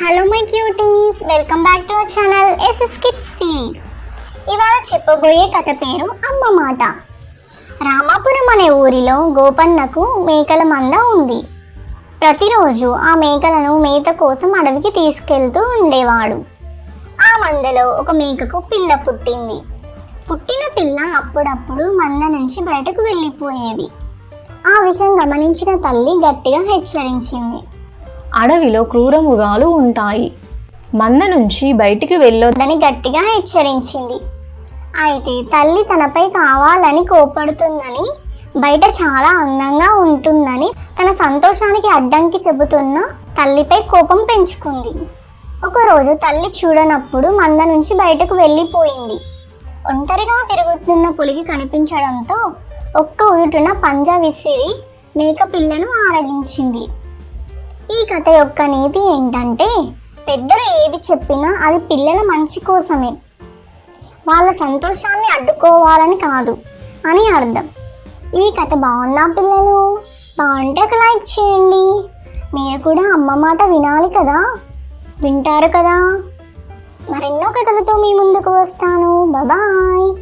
Hello my cuties welcome back to our channel S S kids TV ఇవాళ చెప్పబోయే కథ పేరు అమ్మ మాట రామాపురం అనే ఊరిలో గోపన్నకు మేకల మంద ఉంది. ప్రతిరోజు ఆ మేకలను మేత కోసం అడవికి తీసుకెళ్తూ ఉండేవాడు. ఆ మందలో ఒక మేకకు పిల్ల పుట్టింది. పుట్టిన పిల్ల అప్పుడప్పుడు మంద నుంచి బయటకు వెళ్ళిపోయేది. ఆ విషయం గమనించిన తల్లి గట్టిగా హెచ్చరించింది. అడవిలో క్రూర మృగాలు ఉంటాయి. మంద నుంచి బయటికి వెళ్ళొద్దని గట్టిగా హెచ్చరించింది. అయితే తల్లి తనపై కావాలని కోపడుతుందని బయట చాలా అందంగా ఉంటుందని తన సంతోషానికి అడ్డంకి చెబుతున్న తల్లిపై కోపం పెంచుకుంది. ఒకరోజు తల్లి చూడనప్పుడు మంద నుంచి బయటకు వెళ్ళిపోయింది. ఒంటరిగా తిరుగుతున్న పులికి కనిపించడంతో ఒక్క ఉదుటున పంజా విసిరి మేక పిల్లను ఆరగించింది. ఈ కథ యొక్క నీతి ఏంటంటే పెద్దలు ఏది చెప్పినా అది పిల్లల మంచి కోసమే. వాళ్ళ సంతోషాన్ని అడ్డుకోవాలని కాదు అని అర్థం. ఈ కథ బాగుందా పిల్లలు? బాగుంటే ఒక లైక్ చేయండి. మీరు కూడా అమ్మ మాట వినాలి కదా? వింటారు కదా? మరెన్నో కథలతో మీ ముందుకు వస్తాను. బాయ్.